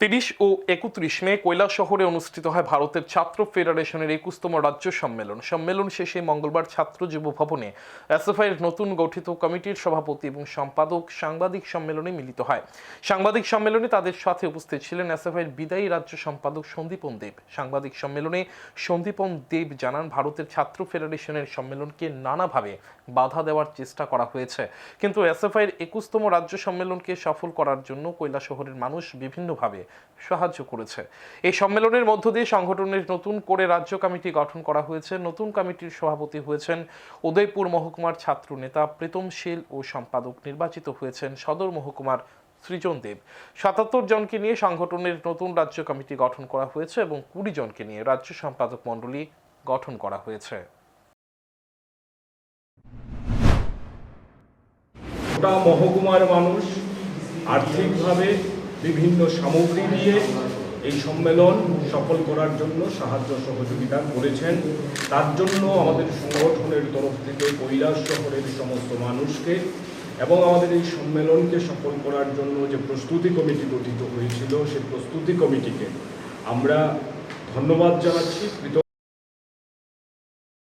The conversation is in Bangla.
তিরিশ ও একত্রিশ মে শহরে অনুষ্ঠিত হয় ভারতের ছাত্র ফেডারেশনের একুশতম রাজ্য সম্মেলন। সম্মেলন শেষে মঙ্গলবার ছাত্র যুব ভবনে এসএফআইয়ের নতুন গঠিত কমিটির সভাপতি এবং সম্পাদক সাংবাদিক সম্মেলনে মিলিত হয়। সাংবাদিক সম্মেলনে তাদের সাথে উপস্থিত ছিলেন এসএফআইয়ের বিদায়ী রাজ্য সম্পাদক সন্দীপন দেব। সাংবাদিক সম্মেলনে সন্দীপন দেব জানান, ভারতের ছাত্র ফেডারেশনের সম্মেলনকে নানাভাবে বাধা দেওয়ার চেষ্টা করা হয়েছে। কিন্তু এসএফআইয়ের একুশতম রাজ্য সম্মেলনকে সফল করার জন্য শহরের মানুষ বিভিন্নভাবে সাহায্য করেছে। এই সম্মেলনের মধ্য দিয়ে সংগঠনের নতুন করে রাজ্য কমিটি গঠন করা হয়েছে। নতুন কমিটির সভাপতি হয়েছেন উদয়পুর মহকুমার ছাত্র নেতা প্রীতম শীল ও সম্পাদক নির্বাচিত হয়েছেন সদর মহকুমার সৃজন দেব। সাতাত্তর জনকে নিয়ে সংগঠনের নতুন রাজ্য কমিটি গঠন করা হয়েছে এবং কুড়ি জনকে নিয়ে রাজ্য সম্পাদক মণ্ডলী গঠন করা হয়েছে। মহকুমার মানুষ আর্থিকভাবে বিভিন্ন সামগ্রী দিয়ে এই সম্মেলন সফল করার জন্য সাহায্য সহযোগিতা করেছেন। তার জন্য আমাদের সংগঠনের তরফ থেকে কৈলাস শহরের সমস্ত মানুষকে এবং আমাদের এই সম্মেলনকে সফল করার জন্য যে প্রস্তুতি কমিটি গঠিত হয়েছিল সেই প্রস্তুতি কমিটিকে আমরা ধন্যবাদ জানাচ্ছি।